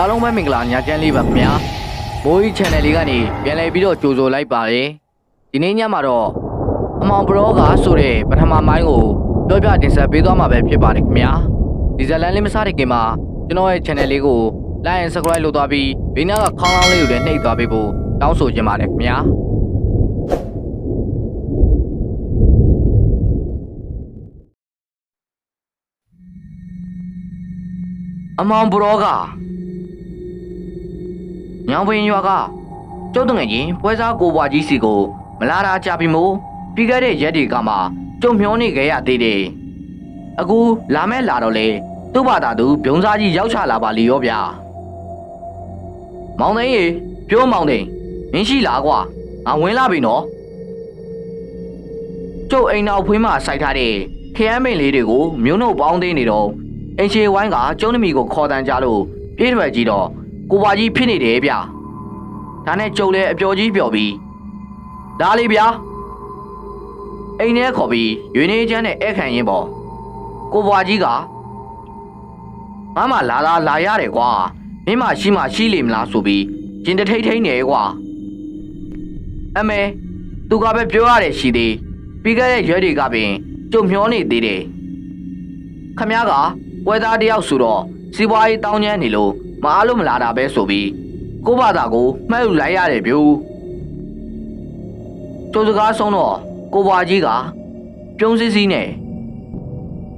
အားလုံးပဲမင်္ဂလာညချမ်းလေးပါခင်ဗျာမိုးကြီး channel လေးကနေပြန်လည်ပြီးတော့ကြိုဆိုလိုက်ပါတယ်ဒီနေ့ညမှာတော့အမောင်ဘရောကဆိုတဲ့ပထမမိုင်းကိုပြောပြတင်ဆက်ပေးသွားမှာပဲဖြစ်ပါတယ်ခင်ဗျာဒီဇလန်လေးမစားတဲ့ခင်မှာကျွန်တော်ရဲ့ channel လေးကို like and subscribe လုပ်သွားပြီးဘေးနားကခေါင်းလောင်းလေးကိုလည်းနှိပ်သွားပေးဖို့တောင်းဆိုချင်ပါတယ်ခင်ဗျာအမောင်ဘရောက ညောင်ပင်ရွာကကျုပ်တငယ်ချင်းပွဲစားကိုဘွားကြီးစီကိုမလာတာကြပြီမို့ပြီးခဲ့တဲ့ရက်တွေကမှကျုံမျောနေခဲ့ရသေးတယ်အခုလာမဲ့လာတော့လေသူ့ဘာသာသူဘုံစားကြီးရောက်ချလာပါလီရောဗျာမောင်သိန်းရေပြောမောင်သိန်းမင်းရှိလားကွာငါဝင်လာပြီနော်ကျုပ်အိမ်နောက်ဖွေးမှစိုက်ထားတဲ့ခရမ်းပင်လေးတွေကိုမျိုးနှုတ်ပေါင်းသိနေတော့အင်ချေဝိုင်းကကျုံးနမီကိုခေါ်တန်းကြလို့ပြေးထွက်ကြည့်တော့ ကိုပါကြီးဖြစ်နေတယ်ဗျဒါနဲ့ကျုံလဲအပျော်ကြီးပျော်ပြီးဒါလေးဗျာအိမ်ထဲခေါ်ပြီးရွေနေချမ်းနဲ့ဧကန်ရင်ပေါ့ကိုပွားကြီးကမမလာလာလာရတယ်ကွာမင်းမရှိမှရှိလိမ့်မလားဆိုပြီးကျင်တထိတ်ထိတ်နေကွာအမေသူကပဲပြောရတယ်ရှိသေးပြီးခဲ့တဲ့ရွက်တွေကပင်ကြုံမျောနေသေးတယ်ခမ ्या ကပွဲသားတယောက်ဆိုတော့စီးပွားရေးတောင်းကျမ်းနေလို့ မအားလို့မလာတာပဲဆိုပြီးကို့ဘာသာကိုမှတ်ယူလိုက်ရတယ်ဗျူကျိုးစကားဆုံးတော့ကိုဘွားကြီးကပြုံးစစ်စီးနဲ့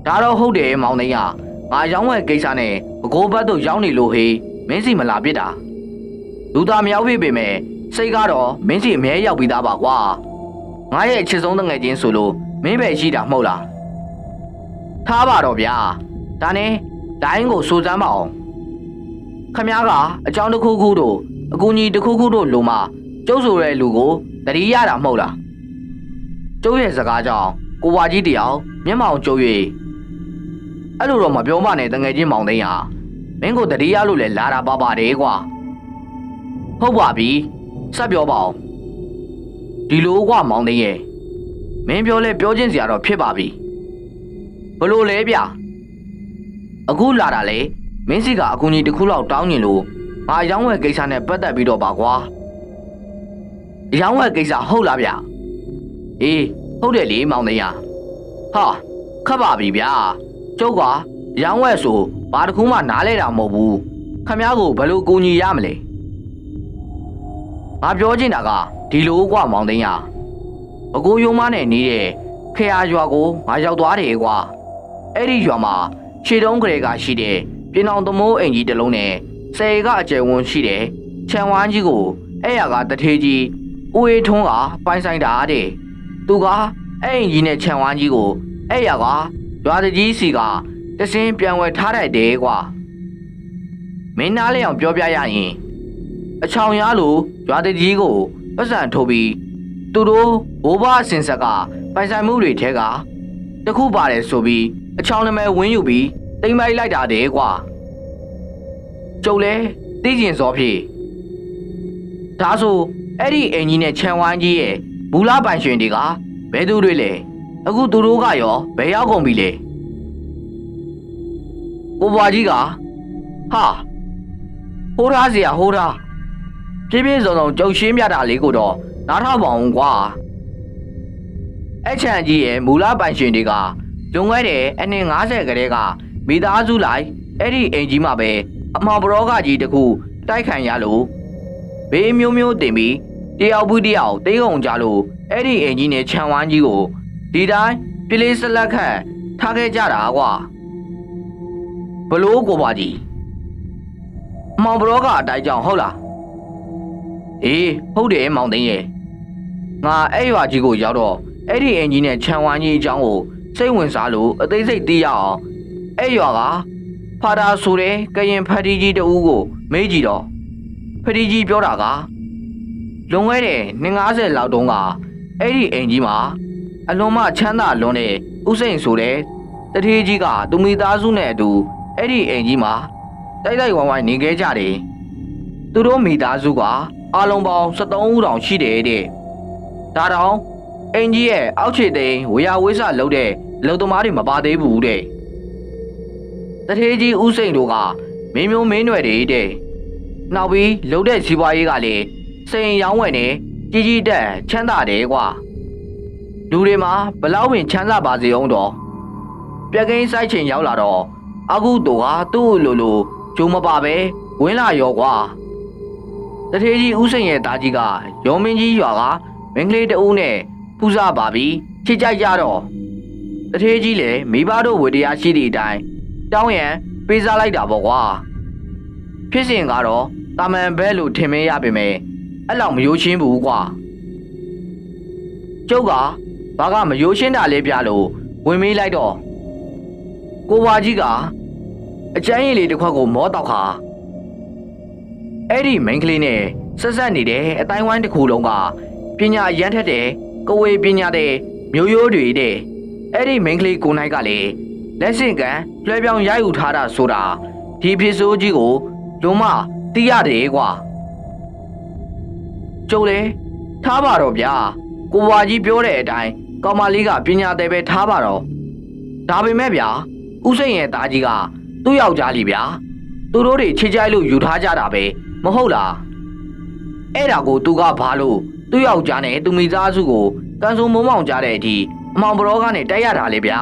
ဒါတော့ဟုတ်တယ်မောင်သိန်းကငါရောင်းဝယ်ကိစ္စနဲ့ဘကိုးဘတ်တို့ရောက်နေလို့ဟေးမင်းစီမလာပြစ်တာလူသားမရောက်ဖြစ်ပေမဲ့စိတ်ကတော့မင်းစီအမြဲရောက်ပြီးသားပါကွာငါရဲ့အချစ်ဆုံးတငယ်ချင်းဆိုလို့မင်းပဲရှိတာမဟုတ်လားထားပါတော့ဗျာဒါနဲ့ဒိုင်းကိုစူစမ်းပါအောင် ခမ ्या ကအကြောင်းတစ်ခုခုတို့အကူကြီးတစ်ခုခုတို့လိုမှကျုပ်ဆိုတဲ့လူကိုတတိရတာမဟုတ်လားကျုပ်ရဲ့စကားကြောင့်ကိုဝါကြီးတယောက်မျက်မှောင်ကျုပ်၍အဲ့လိုတော့မပြောမနဲ့တငယ်ချင်းမောင်သိန်းဟာမင်းကိုတတိရလို့လဲလာတာပါပါတယ်ကွာဟုတ်ပါပြီစပ်ပြောပါအောင်ဒီလိုကွာမောင်သိန်းရဲ့မင်းပြောလဲပြောချင်းစရာတော့ဖြစ်ပါပြီဘလို့လဲဗျအခုလာတာလေ မင်းစီကအကူကြီးတစ်ခုလောက်တောင်းညင်လို့ငါရောင်းဝယ်ကိစ္စနဲ့ပတ်သက်ပြီးတော့ပါကွာရောင်းဝယ်ကိစ္စဟုတ်လားဗျအေးဟုတ်တယ်လေမောင်သေးရဟာခတ်ပါပြီဗျာကျုပ်ကရောင်းဝယ်ဆိုဘာတစ်ခုမှနားလဲတာမဟုတ်ဘူးခမ ्या ကိုဘယ်လိုကူညီရမလဲငါပြောချင်တာကဒီလိုကွာမောင်သိန်းရဘကိုးယုံမနဲ့နေတဲ့ခေယာရွာကိုငါရောက်သွားတယ်ကွာအဲ့ဒီရွာမှာခြေတုံးကလေးကရှိတဲ့ ပြင်အောင်သမိုးအိမ်ကြီးတစ်လုံးနဲ့ဆယ်ကအကျယ်ဝန်းရှိတဲ့ခြံဝမ်းကြီးကိုအဲ့ရကတထေးကြီးဦးအေးထွန်းကပိုင်ဆိုင်တာတဲ့သူကအဲ့အိမ်ကြီးနဲ့ခြံဝမ်းကြီးကိုအဲ့ရကရွာတကြီးစီကတစင်းပြန်ဝယ်ထားလိုက်တယ်ကွာမင်းသားလေးအောင်ပြောပြရရင်အချောင်ရလို့ရွာတကြီးကိုပတ်စံထိုးပြီးသူတို့ဘိုးဘအစင်ဆက်ကပိုင်ဆိုင်မှုတွေထဲကတခုပါတယ်ဆိုပြီးအချောင်းနမဲဝင်းယူပြီး တိမ်မိုက်လိုက်တာတဲ့ကွာကျုပ်လဲသိကျင်စောဖြေဒါဆိုအဲ့ဒီအင်ကြီးနဲ့ခြံဝိုင်းကြီးရဲ့မူလပိုင်ရှင်တွေကဘယ်သူတွေလဲအခုသူတို့ကရောဘယ်ရောက်ကုန်ပြီလဲကိုဘွားကြီးကဟာဟိုးရားเสียဟိုးရားပြည့်ပြည့်စုံစုံကြုံရှင်းပြတာလေးကိုတော့နားထောင်ပါအောင်ကွာ အဲ့ချန်ကြီးရဲ့မူလပိုင်ရှင်တွေကလွန်ခဲ့တဲ့အနှစ်90ကလေးက မိသားစုလိုက်အဲ့ဒီအိမ်ကြီးမှာပဲအမောင်ဘရောကကြီးတခုတိုက်ခံရလို့ဘေးမျိုးမျိုးတင်ပြီးတယောက်ဘူးတယောက်တေးကုန်ကြလို့အဲ့ဒီအိမ်ကြီးနဲ့ခြံဝမ်းကြီးကိုဒီတိုင်းပြလေးစလက်ခတ်ထားခဲ့ကြတာကွာဘလို့ကိုပါကြီးအမောင်ဘရောကအတိုင်းကြောင်ဟုတ်လားအေးဟုတ်တယ်မောင်သိန်းရဲ့ငါအဲ့ရွာကြီးကိုရောက်တော့အဲ့ဒီအင်ဂျင်နဲ့ခြံဝမ်းကြီးအကြောင်းကိုစိတ်ဝင်စားလို့အသေးစိတ်သိရအောင် အဲ့ရွာကဖာတာဆိုတဲ့ကရင်ဖတီကြီးတဦးကို မေးကြည့်တော့ဖတီကြီးပြောတာကလွန်ခဲ့တဲ့250လောက်တုန်းကအဲ့ဒီအင်ဂျင်မှာအလွန်မှချမ်းသာလွန်တဲ့ဥစိန်ဆိုတဲ့တထေးကြီးကသူမိသားစုနဲ့အတူအဲ့ဒီအင်ဂျင်မှာတိုက်တိုက်ဝိုင်းဝိုင်းနေခဲ့ကြတယ်သူတို့မိသားစုကအလုံးပေါင်း73ဦးတောင်ရှိတယ်တဲ့ဒါတောင်အင်ကြီးရဲ့အောက်ခြေသိမ်းဝေယဝိဆလှုပ်တဲ့လုံသမားတွေမပါသေးဘူးတဲ့ တထေးကြီးဦးစိန်တို့ကမင်းမျိုးမင်းနွယ်တွေတဲ့နောက်ပြီးလှုပ်တဲ့စီးပွားရေးကလည်းစိန်ရောင်းဝယ်နေကြီးကြီးတက်ချမ်းသာတယ်ကွာလူတွေမှာဘလောက်ဝင်ချမ်းသာပါစေအောင်တော့ပြက်ကိန်းစိုက်ချိန်ရောက်လာတော့အခုတော့ဟာသူ့လိုလိုဂျုံမပါပဲဝင်းလာရောကွာတထေးကြီးဦးစိန်ရဲ့သားကြီးကရောမင်းကြီးရွာကမင်းကလေးတအုပ်နဲ့ပူဇာပါပြီးချစ်ကြိုက်ကြတော့တထေးကြီးလည်းမိဘတို့ဝေတရားရှိသည့်အတိုင်း တောင်းရန်ပေးစားလိုက်တာပေါ့ကွာဖြစ်စဉ်ကတော့တာမန်ဘဲလို့ထင်မရပါမယ်အဲ့လောက်မယိုးရှင်းဘူးကွာကျုပ်ကဘာကမယိုးရှင်းတာလေးပြလို့ဝင်မေးလိုက်တော့ကိုဝါကြီးကအကျန်းရည်လေးတစ်ခွက်ကိုမောတောက်ခါအဲ့ဒီမိန်းကလေးနဲ့ဆက်ဆက်နေတဲ့အတိုင်းဝိုင်းတစ်ခုလုံးကပညာရမ်းထက်တဲ့ကဝေပညာတဲ့မျိုးရိုးတွေတဲ့အဲ့ဒီမိန်းကလေးကိုနိုင်ကလည်း လက်ဆင့်ကံလွှဲပြောင်းရယူထားတာဆိုတာဒီဖြစ်စိုးကြီးကိုလုံးမတီးရတယ်ကွာကျုပ်လေထားပါတော့ဗျာကိုဝါကြီးပြောတဲ့အတိုင်းကောင်မလေးကပညာတယ်ပဲထားပါတော့ဒါပေမဲ့ဗျာဥစိန်ရဲ့သားကြီးကသူ့ယောက်ျားလေးဗျာသူတို့တွေချစ်ကြိုက်လို့ယူထားကြတာပဲမဟုတ်လားအဲ့ဒါကိုသူကဘာလို့သူ့ယောက်ျားနဲ့သူမိသားစုကိုကန်စုံမုံမောင်ကြတဲ့အထိအမောင်ဘရောကနေတိုက်ရတာလေဗျာ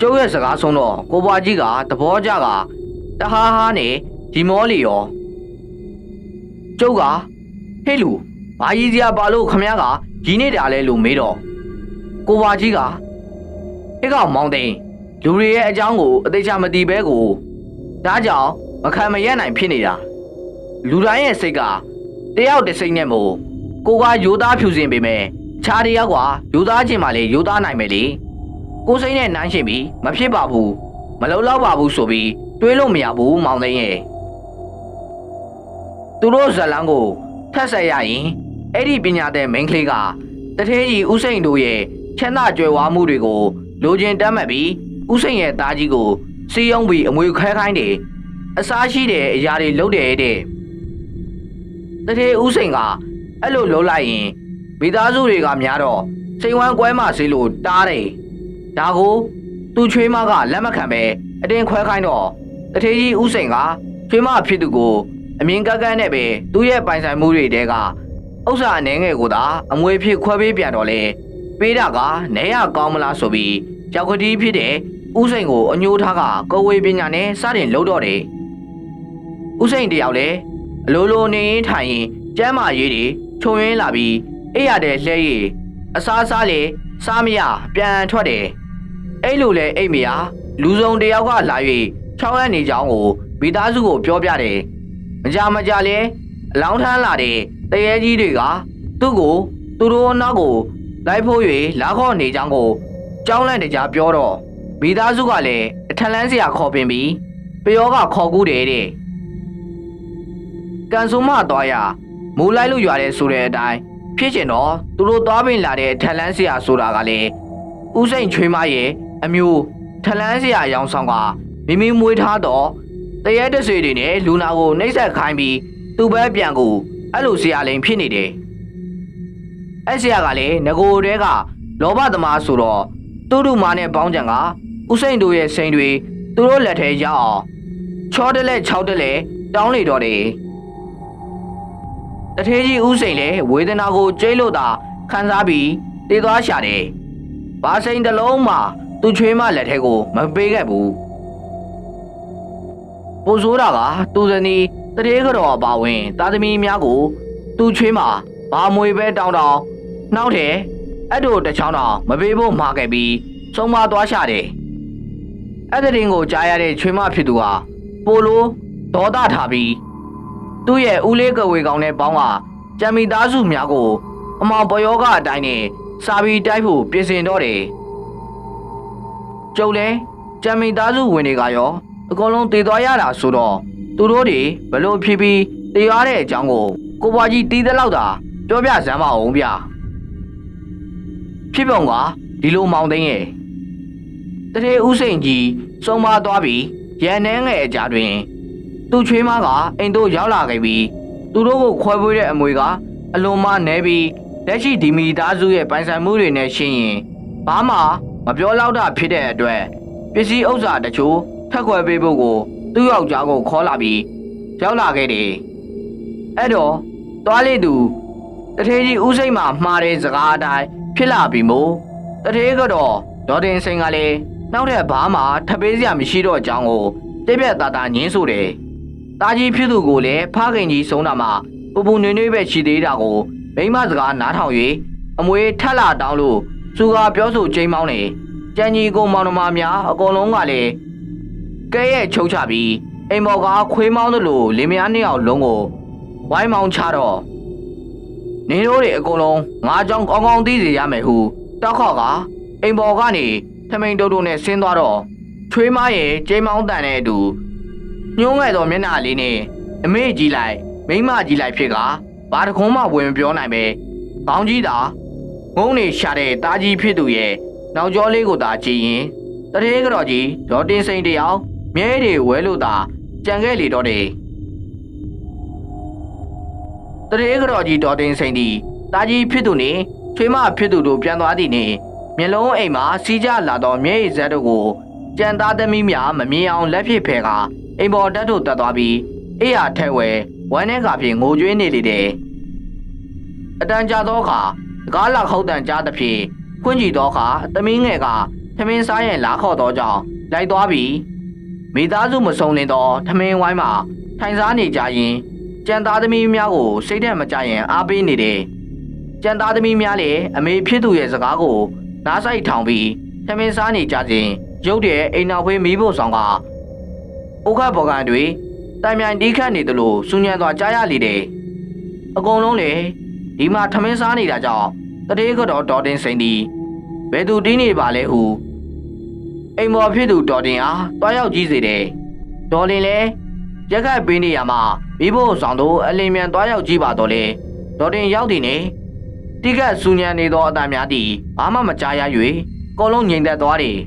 ကျုပ်ရဲ့စကားဆုံးတော့ကိုဘွားကြီးကသဘောကျကတဟားဟားနဲ့ဒီမောလီရောကျုပ်ကဟေးလူဘာကြီးစရာပါလို့ခမ ्या ကရီးနေတာလဲလို့မေးတော့ကိုဝါကြီးကဟဲ့ကောင်မောင်သိန်းလူတွေရဲ့အကြောင်းကိုအသေးချာမသိပဲကိုဒါကြောင့်မခံမရက်နိုင်ဖြစ်နေတာလူတိုင်းရဲ့စိတ်ကတယောက်တစ်စိတ်နဲ့မို့ကိုကယူသားဖြူစင်ပေမဲ့ခြားတယောက်ကယူသားခြင်းမှလေယူသားနိုင်မယ်လေ ကိုစိတ်နဲ့နမ်းရှင်ပြီးမဖြစ်ပါဘူးမလုံလောက်ပါဘူးဆိုပြီးတွေးလို့မရဘူးမောင်သိန်းရဲ့သူတို့ဇလန်းကိုထက်ဆက်ရရင်အဲ့ဒီပညာတဲ့မိန်းကလေးကတထေးကြီးဥစိန်တို့ရဲ့ချမ်းသာကြွယ်ဝမှုတွေကိုလိုချင်တတ်မှတ်ပြီးဥစိန်ရဲ့သားကြီးကိုစီယုံပြီးအမွေခဲခိုင်းတယ်အစားရှိတဲ့အရာတွေလုပ်တယ်တဲ့တထေးဥစိန်ကအဲ့လိုလုပ်လိုက်ရင်မိသားစုတွေကများတော့စိန်ဝမ်းကွဲမှစေလို့တားတယ် ဒါကိုသူ့ချွေးမကလက်မခံပဲအတင်းခွဲခိုင်းတော့တထေးကြီးဥစိန်ကချွေးမဖြစ်သူကိုအမြင်ကက်ကက်နဲ့ပဲသူ့ရဲ့ပိုင်ဆိုင်မှုတွေတဲကဥစ္စာအနေငယ်ကိုသာအမွေဖြစ်ခွဲပေးပြန်တော့လေပေးတာကနေရကောင်းမလားဆိုပြီးကြောက်ကတိဖြစ်တဲ့ဥစိန်ကိုအညိုးထားကကိုဝေပညာနဲ့စတင်လှုပ်တော့တယ်ဥစိန်တယောက်လည်းအလိုလိုနေရင်ထိုင်ရင်ကျမ်းမာရေးတွေခြုံရင်းလာပြီးအိပ်ရတဲ့လှဲရည်အစားစားလေစားမရပြန်ထွက်တယ် အဲ့လိုလေအိတ်မရလူစုံတယောက်ကလာ၍ချောင်းရနေကြောင်းကိုမိသားစုကိုပြောပြတယ်မကြမကြလဲအလောင်းထမ်းလာတဲ့တရေကြီးတွေကသူ့ကိုသူတို့နောက်ကိုလိုက်ဖို့၍လာခေါ့နေကြောင်းကိုကြောင်းလန့်တကြားပြောတော့မိသားစုကလည်းအထက်လန်းစရာခေါ်ပင်ပြီးပယောကခေါ်ကူးတယ်တဲ့ကန်စုံမသွားရမူလိုက်လို့ရွာတယ်ဆိုတဲ့အတိုင်းဖြစ်ချင်တော့သူတို့သွားပင်လာတဲ့ထက်လန်းစရာဆိုတာကလည်းဥစိန်ချွေးမရဲ့ အမျိုးထက်လန်းစရာရောင်ဆောင်ကမိမိမွေးထားတော့တရဲတဆွေတွေနဲ့လူနာကိုနှိမ့်ဆက်ခိုင်းပြီးသူ့ဘက်ပြန်ကိုအဲ့လိုဆရာလိန်ဖြစ်နေတယ်အဲ့ဆရာကလည်းငကိုတဲကလောဘသမားဆိုတော့သူတို့မာနဲ့ပေါင်းကြံကဥစိန်တို့ရဲ့စိန်တွေသူတို့လက်ထဲရောက်အောင်ချောတလဲ၆တလဲတောင်းလေတော့တယ်တထေးကြီးဥစိန်လည်းဝေဒနာကိုကြိတ်လို့သာခံစားပြီးတည်သွားရှာတယ်ဘာစိန်တစ်လုံးမှ သူ့ချွေးမလက်ထဲကိုမပေးခဲ့ဘူးပိုဆိုးတာကသူဇနီးတရေကတော့အပါဝင်တာသမီများကိုသူ့ချွေးမှာဘာမွေပဲတောင်းတောင်းနောက်တယ်အဲ့တို့တစ်ချောင်းတောင်မပေးဖို့မှာခဲ့ပြီးဆုံးမသွားရှာတယ်အဲ့တဲ့ရင်ကိုကြားရတဲ့ချွေးမဖြစ်သူဟာပိုလိုဒေါသထားပြီးသူ့ရဲ့ဦးလေးကဝေကောင်နဲ့ပေါင်းကကြံမီသားစုများကို အမောင်ပယောကအတိုင်းနဲ့စာပြီးတိုက်ဖို့ပြင်ဆင်တော့တယ် ကျုပ်လဲကြံမီသားစုဝင်တွေကရောအကုန်လုံးတည်သွားရတာဆိုတော့သူတို့တွေဘလို့ဖြစ်ပြီးတည်ရတဲ့အကြောင်းကိုကိုဘွားကြီးတီးတဲ့လောက်သာပြောပြစမ်းပါအောင်ဗျဖြစ်ပုံကဒီလိုမောင်သိန်းရဲ့တထေးဥစိန်ကြီးစုံမသွားပြီးရန်နှဲငယ်အကြတွင် သူ့ချွေးမကအိမ်တို့ရောက်လာခဲ့ပြီးသူတို့ကိုခွဲပွေးတဲ့အမွေကအလွန်မနဲပြီးလက်ရှိဒီမီသားစုရဲ့ပိုင်ဆိုင်မှုတွေနဲ့ရှင်းရင်ဘာမှ မပြောလောက်တာဖြစ်တဲ့အတွက်ပစ္စည်းဥစ္စာတချို့ထက်ခွဲပေးဖို့ကိုသူ့ယောက်ျားကိုခေါ်လာပြီးရောက်လာခဲ့တယ်အဲ့တော့သွားလေသူတထေးကြီးဦးစိတ်မှာမှားတဲ့စကားအတိုင်းဖြစ်လာပြီမို့တထေးကတော့ဒေါ်တင်စိန်ကလည်းနောက်ထပ်ဘာမှထပ်ပေးစရာမရှိတော့ကြောင်းကိုပြက်ပြက်သားသားညင်းဆိုတယ်တာကြီးဖြစ်သူကိုလည်းဖခင်ကြီးဆုံးတာမှာပူပူနွေ့နွေ့ပဲရှိသေးတာကိုမိမစကားနားထောင်၍အမွေထက်လာတောင်းလို့ သူကပြောဆိုချိန်မောင်းနေကြံကြီးကိုမောင်နှမများအကုန်လုံးကလည်းကဲရဲ့ချုပ်ချပြီးအိမ်ပေါ်ကခွေးမောင်းသလိုလင်မယားနှစ်ယောက်လုံးကိုဝိုင်းမောင်းချတော့နင်တို့တွေအကုန်လုံးငါကြောင့်ကောင်းကောင်းသိစေရမယ်ဟုတောက်ခေါက်ကအိမ်ပေါ်ကနေထမိန်တုတ်တုတ်နဲ့ဆင်းသွားတော့ချွေးမရဲ့ချိန်မောင်းတန်တဲ့အတူညှိုးငယ်သောမျက်နှာလေးနဲ့အမေကြီးလိုက်မိမကြီးလိုက်ဖြစ်ကဘာတခုံးမှဝင်မပြောနိုင်ပဲကောင်းကြီးသာ ငုံနေရှာတဲ့တာကြီးဖြစ်သူရဲ့နောက်ကျောလေးကိုသာကြည့်ရင်တရေကတော့ကြီးဒေါ်တင်စိန်တယောက်မြဲတွေဝဲလို့သာကြံခဲ့လေတော့တယ်တရေကတော့ကြီးဒေါ်တင်စိန်ဒီတာကြီးဖြစ်သူနေချွေးမဖြစ်သူတို့ပြန်သွားသည်နေမျက်လုံးအိမ်မှာစီးကြလာတော့မျက်ရည်ဇက်တို့ကိုကြံသားသမီးများမမြင်အောင်လက်ဖြစ်ဖဲကအိမ်ပေါ်တက်တို့တက်သွားပြီးအေးရထဲဝဲဝမ်းထဲကဖြင့်ငိုကြွေးနေလေတယ်အတန်ကြာသောအခါ ကားလာခေါက်တန်ကြားသဖြင့်ခွင့်ကြည့်သောအခါသမီးငယ်ကထမင်းစားရင်လာခေါ်သောကြောင့်လိုက်သွားပြီးမိသားစုမစုံလင်သောထမင်းဝိုင်းမှာထိုင်စားနေကြရင်ကြံသားသမီးများကိုစိတ်ထဲမကြရင်အားပေးနေတယ်ကြံသားသမီးများလည်းအမေဖြစ်သူရဲ့စကားကိုနားဆိုင်ထောင်ပြီးထမင်းစားနေကြစဉ်ရုတ်တဲ့အိမ်နောက်ဖေးမီးဖို့ဆောင်ကဥက္ခဘော်ကန်တွေတိုင်မြိုင်တီးခတ်နေသလိုစူညံသွားကြားရလေတယ်အကုန်လုံးလေ ဒီမှာထမင်းစားနေတာကြောင့်တတိကတော့ဒေါ်တင်စိန်သည်ဘယ်သူတီးနေပါလဲဟုအိမ်မော်ဖြစ်သူဒေါ်တင်အားတွားရောက်ကြည့်စေတယ်ဒေါ်လင်လည်းရက်ခတ်ပေးနေရမှာမိဖို့ဆောင်တို့အလင်းမြန်တွားရောက်ကြည့်ပါတော့လေဒေါ်တင်ရောက်သည်နေတိကတ်စူညံနေသောအတန်များသည်ဘာမှမကြားရ၍ကောလုံးငြိမ်သက်သွားတယ်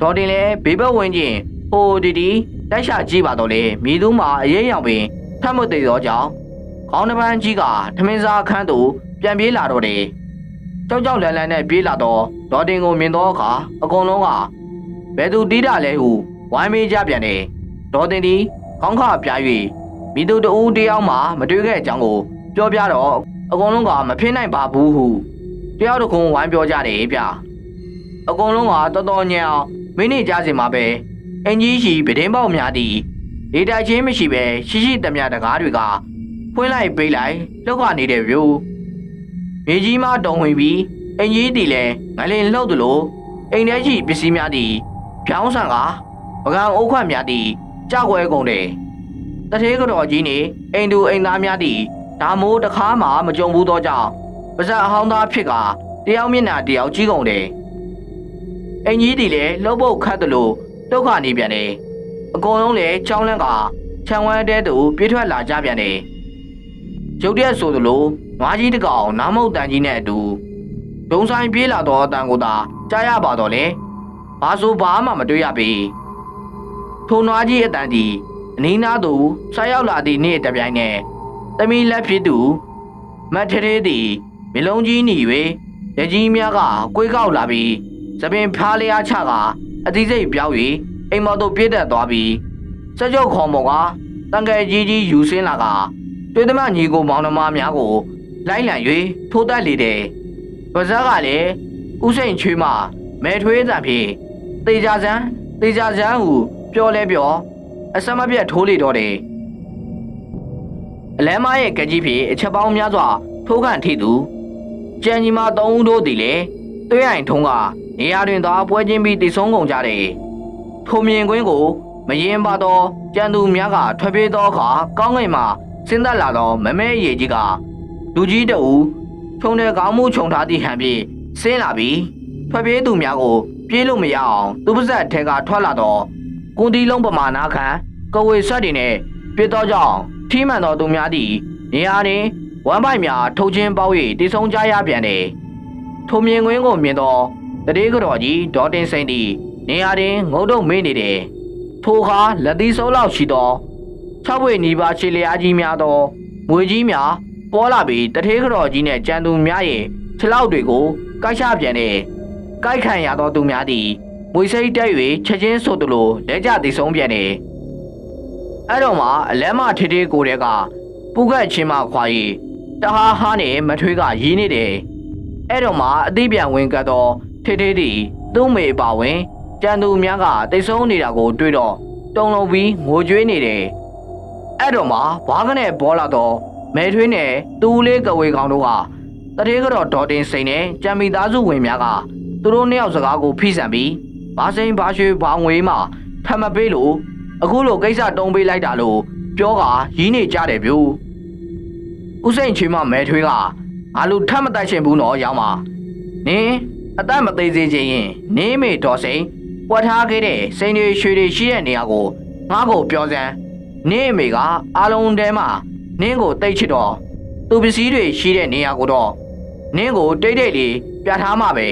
ဒေါ်တင်လည်းဘေးဘက်ဝင်ချင်းဟိုဒီဒီတိုက်ရှာကြည့်ပါတော့လေမိသူမှာအရေးရောင်ပင်ထပ်မသေးသောကြောင့် ခေါင်းတစ်ပန်းကြီးကထမင်းစားအခန်းသို့ပြန်ပြေးလာတော့တယ်ကြောက်ကြောက်လန့်လန့်နဲ့ပြေးလာတော့ဒေါ်တင်ကိုမြင်တော့အခါအကုန်လုံးကဘယ်သူတီးတာလဲဟုဝိုင်းမေးကြပြန်တယ်ဒေါ်တင်ဒီခေါင်းခပြား၍မိသူတဦးတယောက်မှမတွေ့ခဲ့အကြောင်းကိုပြောပြတော့အကုန်လုံးကမဖြစ်နိုင်ပါဘူးဟုတယောက်တစ်ခုဝိုင်းပြောကြတယ်ဗျအကုန်လုံးကတော်တော်ညံအောင်မိနစ်ကြာစင်မှာပဲအင်ကြီးရှိပဒင်းပေါက်များသည်ဒေတာချင်းမရှိပဲရှိရှိတမျှတကားတွေက ဖွင့်လိုက်ပေးလိုက်လောက်ခနေတဲ့ဗျို့မြေကြီးမှတုံဝင်ပြီးအင်ကြီးတီလည်းငလင်လှုပ်သလိုအိမ်ထဲရှိပစ္စည်းများသည်ဖြောင်းဆန်ကပကံအုတ်ခွက်များသည်ကြောက်ွယ်ကုန်တယ်တထေးကတော်ကြီးနေအိမ်သူအိမ်သားများသည်ဒါမိုးတစ်ခါမှမကြုံဘူးသောကြောင့်ပါဇက်အဟောင်းသားဖြစ်ကတယောက်မျက်နှာတယောက်ကြီးကုန်တယ်အင်ကြီးတီလည်းလှုပ်ပုတ်ခတ်သလိုဒုက္ခနေပြန်တယ်အကုန်လုံးလည်းကြောင်းလန့်ကခြံဝဲတဲသူပြေးထွက်လာကြပြန်တယ် ရုတ်တရက်ဆိုသလိုနွားကြီးတစ်ကောင်နားမုတ်တန်ကြီးနဲ့အတူဒုံဆိုင်ပြေးလာတော့အတန်ကိုသာကြားရပါတော့လေဘာဆိုဘာမှမတွေ့ရပေထိုနွားကြီးအတန်ဒီအနီးနားသူဆက်ရောက်လာသည့်နေ့တပြိုင်နက်သမီးလက်ဖြစ်သူမတ်ထရေသည်မလုံးကြီးหนี၍ရကြီးများကကွေးကောက်လာပြီးသပင်ဖားလျားချကအသီးစိတ်ပြောင်း၍အိမ်မော်သို့ပြည့်တက်သွားပြီးစကြုတ်ခေါ်မော်ကတန်ကယ်ကြီးကြီးယူဆင်းလာက တွေ့သမျှညီကိုမောင်နှမများကိုလိုက်လံ၍ထိုးတက်လေတယ်။ပါဇက်ကလည်းဥစိန်ချွေးမှမဲထွေးသံဖြင့်တေကြစံတေကြစံဟုပြောလဲပြောအစမပြတ်ထိုးလေတော့တယ်။အလမ်းမရဲ့ကကြီးဖြင့်အချက်ပေါင်းများစွာထိုးခန့်ထိသူကြံကြီးမသုံးဦးတို့သည်လည်းသွေးအိုင်ထုံးကနေရာတွင်သာပွဲချင်းပြီးတည်ဆုံးကုန်ကြတယ်။ထိုမြင်ကွင်းကိုမရင်ပါသောကြံသူများကထွက်ပြေးသောအခါကောင်းကင်မှာ ဆင်းသက်လာသောမမဲရည်ကြီးကလူကြီးတအူခြုံတဲ့ခေါင်းမှုခြုံထားသည့်ဟန်ဖြင့်ဆင်းလာပြီးထွက်ပြေးသူများကို ပြေးလို့မရအောင်သူပါဇက်ထဲကထွက်လာသောကွန်တီလုံးပမာဏခံကဝေဆက်တွေနဲ့ပြစ်သောကြောင့်ထီးမှန်သောသူများသည်နေရာတွင်ဝမ်းပိုက်များထုတ်ချင်းပေါက်၍တည်ဆုံကြရပြန်တယ်။ထိုမြင်ကွင်းကိုမြင်သောတရေကတော်ကြီးဒေါ်တင်စိန်သည်နေရာတွင်ငုံတုံမေးနေတယ်။ထိုအခါလက်သီးစိုးလောက်ရှိသော ၆ဝေနီးပါးခြေလျားကြီးများသောငွေကြီးများပေါ်လာပြီးတထေးကတော်ကြီးနှင့်ကြံသူများရဲ့ခြေလောက်တွေကိုကိုက်ချပြန်တယ်။ကိုက်ခံရသောသူများသည်မွေစိတ်တက်၍ချက်ချင်းဆိုသလိုလက်ကျသည်ဆုံးပြန်တယ်။အဲ့တော့မှအလမ်းမထေထေကိုတဲ့ကပုကတ်ချင်းမခွာရီတဟားဟားနဲ့မထွေးကရီးနေတယ်အဲ့တော့မှအသိပြန်ဝင်ကတ်တော့ထေထေတီသူ့မေပါဝင်ကြံသူများကတိတ်ဆုံးနေတာကို တွေ့တော့တုံလုံးပြီးငိုကြွေးနေတယ် အဲ့တော့မှဘာကနဲ့ဘောလာတော့မဲထွေးနဲ့သူ့လေးကဝေကောင်တို့ကတတိကတော့ဒေါ်တင်စိန်နဲ့ကြံမိသားစုဝင်များကသူတို့နှစ်ယောက်စကားကိုဖိစံပြီးဘာစိန်ဘာရွှေဘာငွေမှထပ်မပေးလို့အခုလိုကိစ္စတုံးပေးလိုက်တာလို့ပြောကရင်းနေကြတယ်ဗျူဥစိန်ချီမမဲထွေးကငါလူထပ်မတိုက်ချင်ဘူးနော်ရောင်းပါနင်းအသက်မသေးစေချင်ရင်နင်းမေတော်စိန်ပွက်ထားခဲ့တဲ့စိန်တွေရွှေတွေရှိတဲ့နေရာကိုငါ့ကိုပြောစမ်း နင်းအမေကအားလုံးတဲမှာနင်းကိုတိတ်ချစ်တော့သူပစ္စည်းတွေရှိတဲ့နေရာကိုတော့နင်းကိုတိတ်တိတ်လေးပြထားမှာပဲ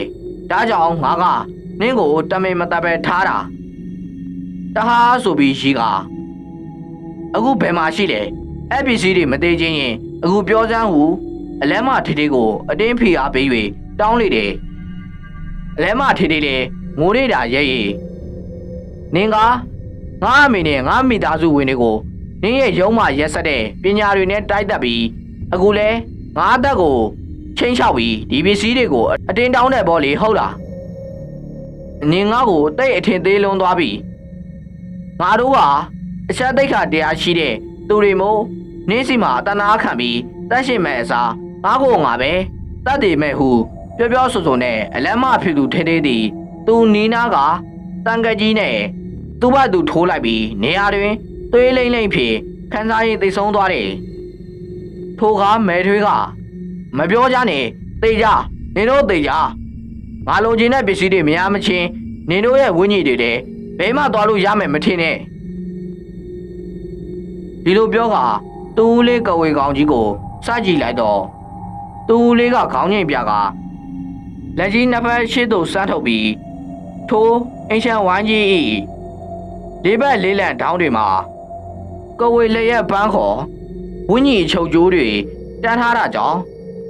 ဒါကြောင့်ငါကနင်းကိုတမေမတပဲထားတာတဟားဆိုပြီးရှိကအခုဘယ်မှာရှိလဲအဲ့ပစ္စည်းတွေမသေးချင်းရင်အခုပြောစမ်းဟူအလဲမထေထေကိုအတင်းဖိအားပေး၍တောင်းလေတယ်အလဲမထေထေလေငိုနေတာရဲ့ရဲ့နင်က ငါအမေနဲ့ငါမိသားစုဝင်တွေကိုနင်းရဲ့ရုံးမှရက်ဆက်တဲ့ပညာတွေနဲ့တိုက်တက်ပြီးအခုလဲငါအသက်ကိုချင်းချောက်ပြီးဒီပစ္စည်းတွေကိုအတင်းတောင်းတဲ့ဘောလေဟုတ်လားနင်ငါ့ကိုတိတ်အထင်သေးလွန်သွားပြီငါတို့ကအချက်သိက္ခာတရားရှိတဲ့သူတွေမို့နင်းစီမှာတနာခံပြီးတတ်ရှိမဲ့အစားငါ့ကိုငါပဲတတ်တယ်မဲ့ဟုပြောပြောဆိုဆိုနဲ့အလမ်းမဖြစ်သူထဲထဲသည်သူနီးနာကတန်ကကြီးနဲ့ သူ့ဘသူထိုးလိုက်ပြီးနေရာတွင်သွေးလိမ့်လိမ့်ဖြစ်ခန်းစားရင်သိဆုံးသွားတယ်ထိုကမဲထွေးကမပြောကြနဲ့သိကြနင်တို့သိကြငါလိုချင်တဲ့ပစ္စည်းတွေမရမချင်းနင်တို့ရဲ့ဝင်းကြီးတွေတဲ့ဘဲမှသွားလို့ရမယ်မထင်နဲ့ဒီလိုပြောကတူးလေးကဝေကောင်ကြီးကိုစကြည့်လိုက်တော့တူးလေးကခေါင်းငိတ်ပြကလက်ကြီးနှစ်ဖက်ရှေ့သို့စမ်းထုတ်ပြီးထိုးအင်ရှန်ဝိုင်းကြီးဤ လေးဘက်လေးလံတောင်းတွေမှာကဝေလျက်ပန်းခေါ်ဝင်းကြီးချုပ်ကျိုးတွေတန်းထားတာကြောင့်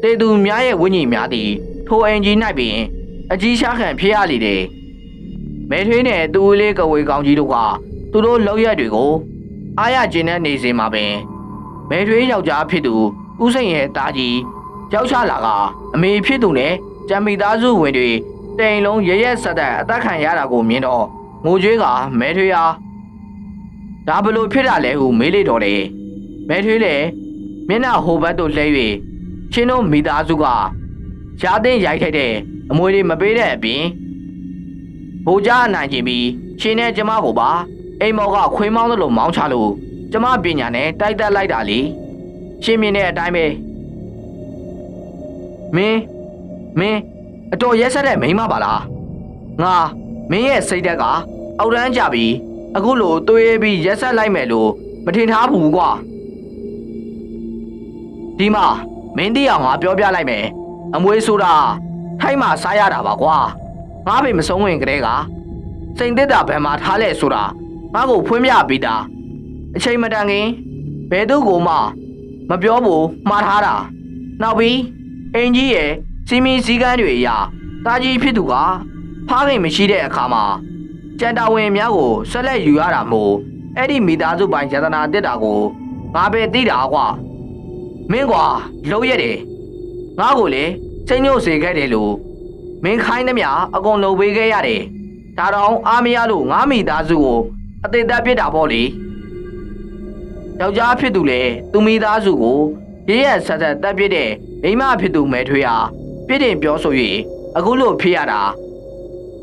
တေသူများရဲ့ဝင်းကြီးများသည်ထိုအင်ကြီး၌ပင် အကြီးရှားခံဖြစ်ရလေတယ်မဲထွေးနဲ့တူးလေးကဝေကောင်ကြီးတို့ကသူတို့လောက်ရက်တွေကိုအားရကျင်တဲ့နေစဉ်မှာပင်မဲထွေးယောက်ျားဖြစ်သူဦးစိန်ရဲ့တားကြီးရောက်ချလာကအမေဖြစ်သူနဲ့ကြံမိသားစုဝင်တွေတိမ်လုံးရရက်ဆက်တဲ့အသက်ခံရတာကိုမြင်တော့ ငိုကြွေးကမဲထွေးအားဒါဘလို့ဖြစ်တာလဲဟုမေးလေတော့တယ်မဲထွေးလည်းမျက်နှာဟိုဘက်သို့လှဲ၍ချင်းတို့မိသားစုကရှားသိမ်းရိုက်ထိုက်တဲ့အမွေတွေမပေးတဲ့အပြင်ဘိုးကြားနိုင်ခြင်းပြီးရှင်နဲ့ကျမကိုပါအိမ်မော်ကခွေးမောင်းသလိုမောင်းချလို့ကျမပညာနဲ့တိုက်တက်လိုက်တာလေရှင်မြင်တဲ့အတိုင်းပဲမင်းမင်းအတော်ရက်ဆက်တဲ့မိန်းမပါလားငါမင်းရဲ့စိတ်ဓာတ်က အောက်တန်းကြပြီးအခုလိုသွေးပြီးရက်ဆက်လိုက်မယ်လို့မထင်ထားဘူးကွာဒီမှာမင်းတီးအောင်ငါပြောပြလိုက်မယ်အမွေဆိုတာထိုင်းမှာစားရတာပါကွာငါဖေမဆုံးဝင်ကလေးကစိန်တစ်တာဘယ်မှာထားလဲဆိုတာငါ့ကိုဖွင့်ပြပေးတာအချိန်မတန်ခင်ဘယ်သူ့ကိုမှမပြောဘူးမှားထားတာနောက်ပြီးအင်ကြီးရဲ့စီမီစည်းကမ်းတွေအရာတာကြီးဖြစ်သူကဖားခင်မရှိတဲ့အခါမှာ ကြံတာဝင်များကိုဆက်လက်ယူရတာမို့အဲ့ဒီမိသားစုပိုင်ယတနာတက်တာကိုငါပဲသိတာကွာမင်းကွာလုံးရတယ်ငါ့ကိုလေစိတ်ညို့စေခဲ့တယ်လို့မင်းခိုင်းသမျှအကုန်လုပ်ပေးခဲ့ရတယ်ဒါတော့အားမရလို့ငါမိသားစုကိုအသေးသက်ပြစ်တာပေါ့လေယောက်ျားဖြစ်သူလေသူမိသားစုကိုရရဆက်ဆက်တက်ပြစ်တဲ့မိန်းမဖြစ်သူမဲထွေးဟာပြစ်တင်ပြောဆို၍အခုလို့ဖြစ်ရတာ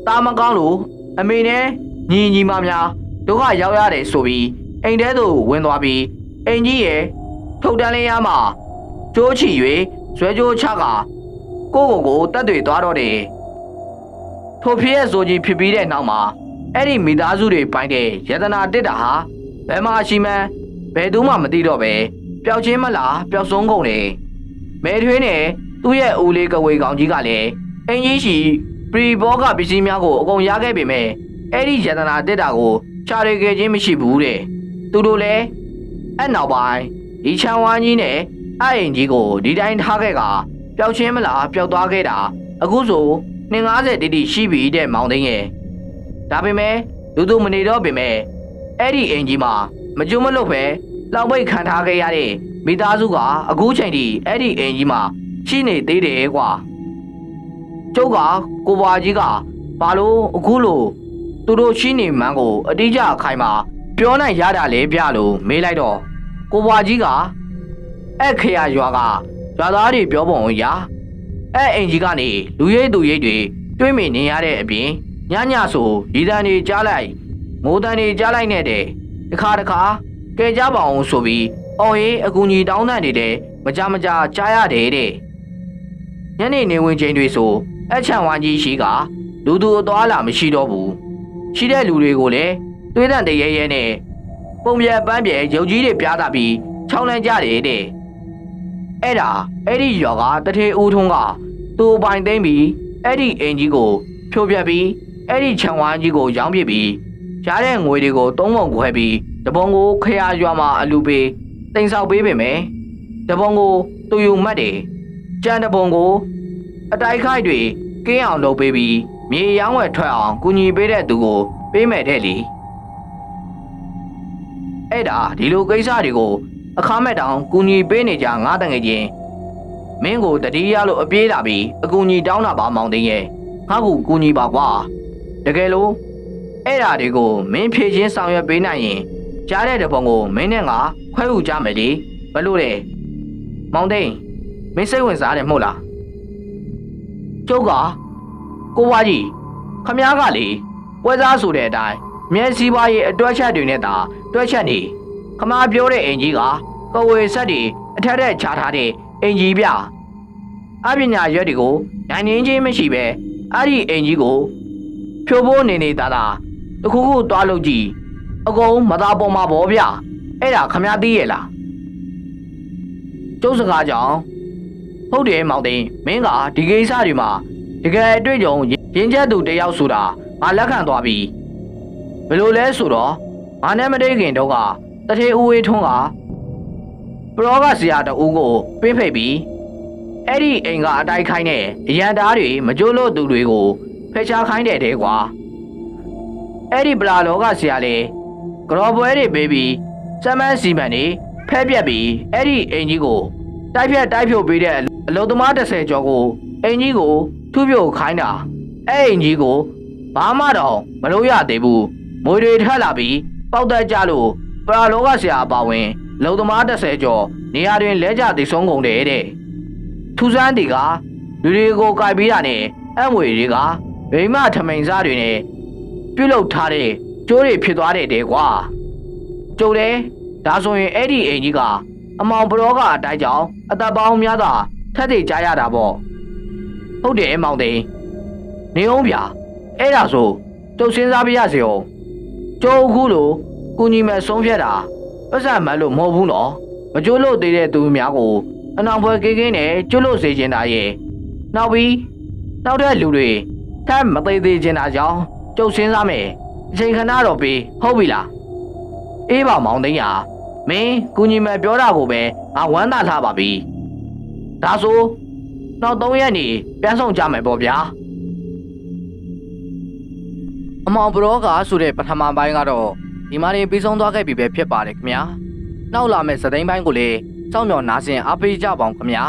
တာမကောင်းလို့ အမေနဲ့ညီညီမများဒုက္ခရောက်ရတယ်ဆိုပြီးအိမ်ထဲသို့ဝင်သွားပြီးအိမ်ကြီးရဲ့ထုတ်တန်းလေးရမှာကျိုးချီ၍ဇွဲကြိုးချကကိုကိုကိုတက်တွေသွားတော့တယ်ထိုဖြစ်ရဲ့ဆိုကြီးဖြစ်ပြီးတဲ့နောက်မှာအဲ့ဒီမိသားစုတွေပိုင်းတဲ့ယတနာတစ်တာဟာဘယ်မှာရှိမှန်းဘယ်သူမှမသိတော့ပဲပျောက်ချင်းမလားပျောက်ဆုံးကုန်တယ်မဲထွေးနဲ့သူ့ရဲ့ဦးလေးကဝေကောင်ကြီးကလည်းအင်ကြီးရှိ ပရီဘောကပစ္စည်းများကိုအကုန်ရခဲ့ပေမဲ့အဲ့ဒီယတနာတစ်တာကိုချာရခဲ့ခြင်းမရှိဘူးတဲ့သူတို့လည်းအဲ့နောက်ပိုင်းဒီချန်ဝါကြီးနဲ့အဲ့အင်ကြီးကိုဒီတိုင်းထားခဲ့ကပျောက်ချင်းမလားပျောက်သွားခဲ့တာအခုဆို250တိတိရှိပြီတဲ့မောင်သိန်းရဲ့ဒါပေမဲ့လူသူမနေတော့ပေမဲ့အဲ့ဒီအင်ကြီးမှာမကြုံမလို့ပဲလောက်ပိတ်ခံထားခဲ့ရတဲ့မိသားစုကအခုချိန်ထိအဲ့ဒီအိမ်ကြီးမှာရှိနေသေးတယ်ကွာ ကျုပ်ကကိုဘွားကြီးကဘာလို့အခုလို့သူတို့ရှိနေမှန်းကိုအတိအကျအခိုင်မှာပြောနိုင်ရတာလေပြလို့မေးလိုက်တော့ကိုဘွားကြီးကအဲ့ခေရရွာကရွာသားတွေပြောပုံအရာအဲ့အိမ်ကြီးကနေလူရိတ်သူရိတ်တွေတွေးမိနေရတဲ့အပြင်ညညဆိုရီတန်တွေကြားလိုက်မိုးတန်တွေကြားလိုက်နဲ့တဲ့တခါတခါကဲကြပါအောင်ဆိုပြီးအော်ရေးအကူကြီးတောင်းတနေတဲ့မကြမကြကြားရတယ်တဲ့ညနေနေဝင်ချိန်တွေဆို အချံဝိုင်းကြီးရှိကလူသူအသွားလာမရှိတော့ဘူးရှိတဲ့လူတွေကိုလည်းတွေးတန်တရဲရဲနဲ့ပုံပြပန်းပြရုပ်ကြီးတွေပြားတာပြီးချောင်းလန်းကြတယ်တဲ့အဲ့ဒါအဲ့ဒီရွာကတထေဦးထုံးကသူ့ပိုင်သိမ့်ပြီးအဲ့ဒီအင်ကြီးကို ဖြိုပြက်ပြီးအဲ့ဒီခြံဝိုင်းကြီးကိုရောင်းပစ်ပြီးရတဲ့ငွေတွေကိုသုံးပုံခွဲပြီးတပုံကိုခရရွာမှာအလူပေးတင်ဆောက်ပေးပေမယ်တပုံကိုသူယူမှတ်တယ်ကြံတပုံကို အတိုက်ခိုက်တွေကင်းအောင်လုပ်ပေးပြီးမြေရောင်းဝယ်ထွက်အောင်ကူညီပေးတဲ့သူကိုပေးမယ်တဲ့လေအဲ့ဒါဒီလိုကိစ္စတွေကိုအခါမဲ့တောင်ကူညီပေးနေကြငါတငယ်ချင်းမင်းကိုတတိယလို့အပြေးလာပြီးအကူညီတောင်းတာပါမောင်သိန်းရဲ့ငါ့ကိုကူညီပါကွာတကယ်လို့အဲ့ဓာတွေကိုမင်းဖြည့်ချင်းဆောင်ရွက်ပေးနိုင်ရင်ကြားတဲ့တပုံကိုမင်းနဲ့ငါခွဲယူကြမယ်လေဘလို့လဲမောင်သိန်းမင်းစိတ်ဝင်စားတယ်မဟုတ်လား ကျုပ်ကကိုဝါကြီးခမားကလေပွဲစားဆိုတဲ့အတိုင်းမျက်စိပွားရဲ့အတွဲချက်တွေနဲ့သာတွဲချက်နေခမားပြောတဲ့အင်ကြီးကပဝေဆက်တွေအထက်ထက်ချထားတဲ့အင်ကြီးပြအပညာရွက်တွေကိုနိုင်နေချင်းမရှိပဲအဲ့ဒီအင်ကြီးကိုဖြိုးဖို့နေနေတာသာတခုခုသွားလို့ကြည့်အကုန်မသားပေါ်မှာဗောဗျအဲ့ဒါခမားသိရဲ့လားကျုပ်စကားကြောင့် ဟုတ်တယ်မောင်သိန်းမင်းကဒီကိစ္စတွေမှာတကယ်အတွေ့အကြုံရင်ကျက်သူတယောက်ဆိုတာငါလက်ခံသွားပြီဘယ်လိုလဲဆိုတော့ငါနဲ့မတိတ်ခင်တော့ကတထေဦးဝေးထွန်းကပရောကဆရာတဦးကိုပြင်းဖိတ်ပြီးအဲ့ဒီအိမ်ကအတိုက်ခိုင်းတဲ့အရန်သားတွေမကြိုးလို့သူတွေကိုဖယ်ရှားခိုင်းတယ်တဲ့ကွာအဲ့ဒီပလာလောကဆရာလေကရောပွဲတွေပေးပြီးစမ်းမန်းစီမံနေဖဲပြက်ပြီးအဲ့ဒီအိမ်ကြီးကို တိုက်ဖြတ်တိုက်ဖြုတ်ပေးတဲ့အလုံသမား30ကျော်ကိုအိမ်ကြီးကိုထုပြုတ်ခိုင်းတာအဲ့အိမ်ကြီးကိုဘာမှတော့မလုပ်ရသေးဘူးမွေတွေထက်လာပြီးပေါက်တက်ကြလို့ပရာလောကဆရာအပါဝင်လုံသမား30ကျော်နေရာတွင်လဲကျသိဆုံးကုန်တယ်တဲ့ထူးဆန်းတီကလူတွေကိုကြိုက်ပြီးတာနဲ့အမွေတွေကဗိမထမိန်စားတွေနဲ့ပြုတ်လုထားတဲ့ကျိုးတွေဖြစ်သွားတယ်တဲ့ကွာကျုပ်တယ်ဒါဆိုရင်အဲ့ဒီအိမ်ကြီးက အမောင်ပရောကအတိုင်းကြောင့်အသက်ပေါင်းများစွာထက်သေးကြရတာပေါ့ဟုတ်တယ်မောင်သိန်းနေအောင်ဗျာအဲ့ဒါဆိုကျုပ်စဉ်းစားပြရစီအောင်ကျုပ်အခုလိုကုညီမဲ့ဆုံးဖြတ်တာပတ်စံမတ်လို့မဟုတ်ဘူးနော်မကြိုးလို့သေးတဲ့သူများကိုအနောင်ဖွဲကင်းကင်းနဲ့ကျွတ်လို့စေချင်တာရဲ့နောက်ပြီးနောက်တဲ့လူတွေထပ်မသေးသေးချင်တာကြောင့်ကျုပ်စဉ်းစားမယ်အချိန်ခဏတော့ပြီးဟုတ်ပြီလားအေးပါမောင်သိန်းရ မင်းကုညီမဲ့ပြောတာကိုပဲငါဝမ်းသာထားပါပြီဒါဆိုနောက်၃ရက်နေပြန်ဆောင်ကြမယ်ပေါ့ဗျာအမောင်ဘရောကဆိုတဲ့ပထမပိုင်းကတော့ဒီမှာနေပြီးဆုံးသွားခဲ့ပြီပဲဖြစ်ပါတယ်ခင်ဗျာနောက်လာမယ့်စသိန်းပိုင်းကိုလည်းစောင့်မျှော်နားဆင်အားပေးကြပါအောင်ခင်ဗျာ